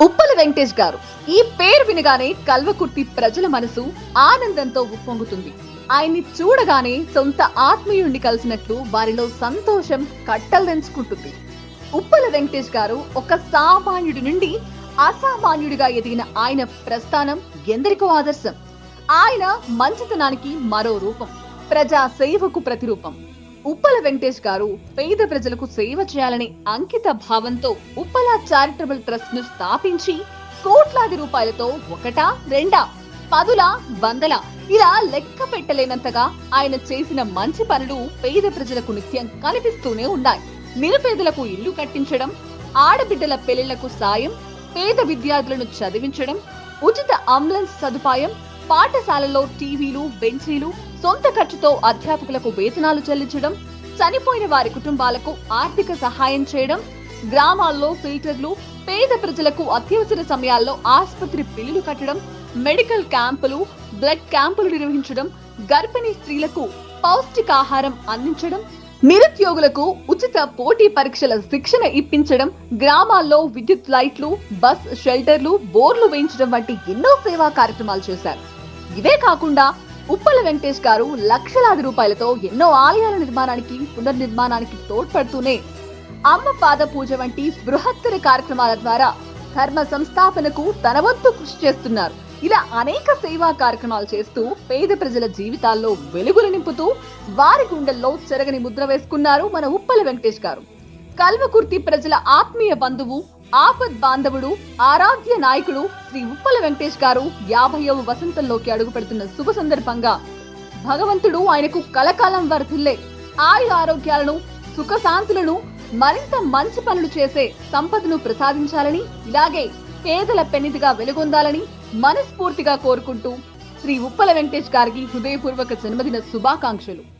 ఉప్పల వెంకటేష్ గారు. ఈ పేరు వినగానే కల్వకుర్తి ప్రజల మనసు ఆనందంతో ఉప్పొంగుతుంది. ఆయన్ని చూడగానే సొంత ఆత్మీయుణ్ణి కలిసినట్లు వారిలో సంతోషం కట్టలదెంచుకుంటుంది ఉప్పల వెంకటేష్ గారు ఒక సామాన్యుడి నుండి అసామాన్యుడిగా ఎదిగిన ఆయన ప్రస్థానం ఎందరికో ఆదర్శం. ఆయన మంచితనానికి మరో రూపం ప్రజా సేవకు ప్రతిరూపం. ఉప్పల వెంకటేష్ గారు పేద ప్రజలకు సేవ చేయాలనే అంకిత భావంతో ఉప్పల చారిటబుల్ ట్రస్ట్ను స్థాపించి కోట్లాది రూపాయలతో ఒకటా రెండా పదుల వందల ఇలా లెక్క పెట్టలేనంతగా ఆయన చేసిన మంచి పనులు పేద ప్రజలకు నిత్యం కనిపిస్తూనే ఉన్నాయి. నిరుపేదలకు ఇల్లు కట్టించడం ఆడబిడ్డల పెళ్ళిళ్ళకు సాయం పేద విద్యార్థులను చదివించడం ఉచిత అంబులెన్స్ సదుపాయం పాఠశాలల్లో టీవీలు బెంచీలు సొంత ఖర్చుతో అధ్యాపకులకు వేతనాలు చెల్లించడం చనిపోయిన వారి కుటుంబాలకు ఆర్థిక సహాయం చేయడం గ్రామాల్లో ఫిల్టర్లు పేద ప్రజలకు అత్యవసర సమయాల్లో ఆసుపత్రి బిల్లులు కట్టడం మెడికల్ క్యాంపులు బ్లడ్ క్యాంపులు నిర్వహించడం గర్భిణీ స్త్రీలకు పౌష్టికాహారం అందించడం నిరుద్యోగులకు ఉచిత పోటీ పరీక్షల శిక్షణ ఇప్పించడం గ్రామాల్లో విద్యుత్ లైట్లు బస్ షెల్టర్లు బోర్లు వేయించడం వంటి ఎన్నో సేవా కార్యక్రమాలు చేశారు. ఇవే కాకుండా ఉప్పల వెంకటేష్ గారు లక్షలాది రూపాయలతో ఎన్నో ఆలయాల నిర్మాణానికి పునర్నిర్మాణానికి తోడ్పడుతూనే అమ్మ పాద పూజ వంటి బృహత్తర కార్యక్రమాల ద్వారా ధర్మ సంస్థాపనకు తన వంతు కృషి చేస్తున్నారు. ఇలా అనేక సేవా కార్యక్రమాలు చేస్తూ పేద ప్రజల జీవితాల్లో వెలుగులు నింపుతూ వారి గుండెల్లో చెరగని ముద్ర వేసుకున్నారు మన ఉప్పల వెంకటేష్ గారు. కల్వకుర్తి ప్రజల ఆత్మీయ బంధువు ఆపద్ బాంధవుడు ఆరాధ్య నాయకుడు శ్రీ ఉప్పల వెంకటేష్ గారు యాభైవ వసంతంలోకి అడుగు పెడుతున్న శుభ సందర్భంగా భగవంతుడు ఆయనకు కలకాలం వర్ధిల్లే ఆయు ఆరోగ్యాలను సుఖశాంతులను మరింత మంచి పనులు చేసే సంపదను ప్రసాదించాలని ఇలాగే పేదల పెన్నిదిగా వెలుగొందాలని మనస్ఫూర్తిగా కోరుకుంటూ శ్రీ ఉప్పల వెంకటేష్ గారికి హృదయపూర్వక జన్మదిన శుభాకాంక్షలు.